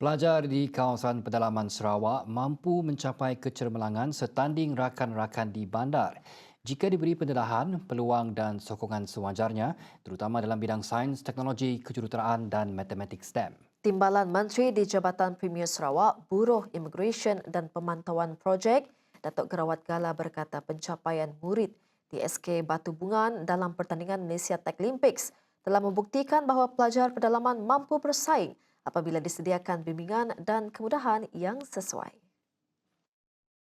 Pelajar di kawasan pedalaman Sarawak mampu mencapai kecermelangan setanding rakan-rakan di bandar. Jika diberi pendedahan, peluang dan sokongan sewajarnya, terutama dalam bidang sains, teknologi, kejuruteraan dan matematik STEM. Timbalan Menteri di Jabatan Premier Sarawak, Buruh Immigration dan Pemantauan Projek, Datuk Gerawat Gala berkata pencapaian murid di SK Batu Bungan dalam pertandingan Malaysia Tech Olympics telah membuktikan bahawa pelajar pedalaman mampu bersaing apabila disediakan bimbingan dan kemudahan yang sesuai.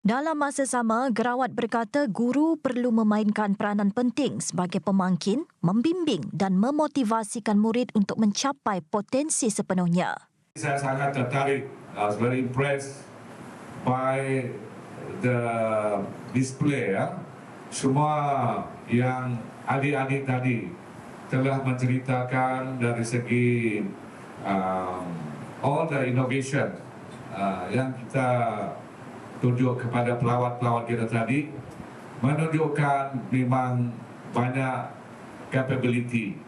Dalam masa sama, Gerawat berkata guru perlu memainkan peranan penting sebagai pemangkin, membimbing dan memotivasikan murid untuk mencapai potensi sepenuhnya. Saya sangat tertarik, I was very impressed by the display ya. Semua yang adik-adik tadi telah menceritakan dari segi um, all the innovation uh, yang kita tunjuk kepada pelawat-pelawat kita tadi menunjukkan memang banyak capability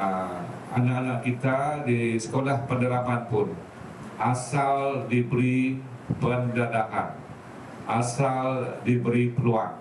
uh, anak-anak kita di sekolah pendalaman pun asal diberi pendedahan asal diberi peluang.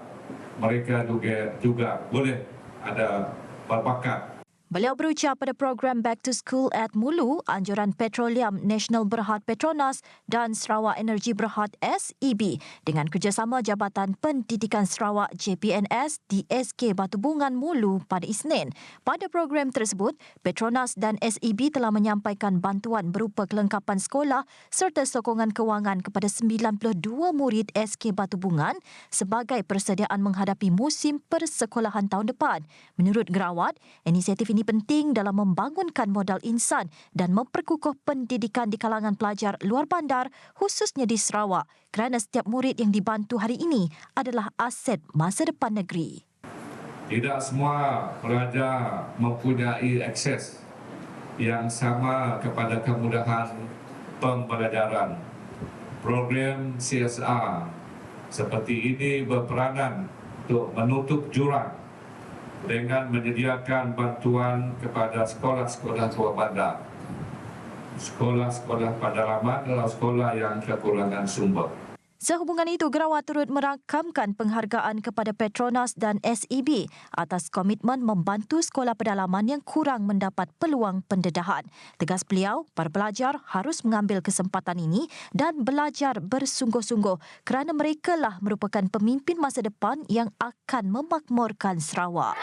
Mereka juga juga boleh ada berbakat Beliau berucap pada program Back to School at Mulu, anjuran Petroleum Nasional Berhad Petronas dan Sarawak Energy Berhad SEB dengan kerjasama Jabatan Pendidikan Sarawak JPNS di SK Batu Bungan Mulu pada Isnin. Pada program tersebut, Petronas dan SEB telah menyampaikan bantuan berupa kelengkapan sekolah serta sokongan kewangan kepada 92 murid SK Batu Bungan sebagai persediaan menghadapi musim persekolahan tahun depan. Menurut Gerawat, inisiatif ini ini penting dalam membangunkan modal insan dan memperkukuh pendidikan di kalangan pelajar luar bandar khususnya di Sarawak kerana setiap murid yang dibantu hari ini adalah aset masa depan negeri. Tidak semua pelajar mempunyai akses yang sama kepada kemudahan pembelajaran. Program CSR seperti ini berperanan untuk menutup jurang dengan menyediakan bantuan kepada sekolah-sekolah tua bandar. Sekolah-sekolah pedalaman adalah sekolah yang kekurangan sumber. Sehubungan itu, Gerawat turut merakamkan penghargaan kepada Petronas dan SEB atas komitmen membantu sekolah pedalaman yang kurang mendapat peluang pendedahan. Tegas beliau, para pelajar harus mengambil kesempatan ini dan belajar bersungguh-sungguh kerana mereka lah merupakan pemimpin masa depan yang akan memakmurkan Sarawak.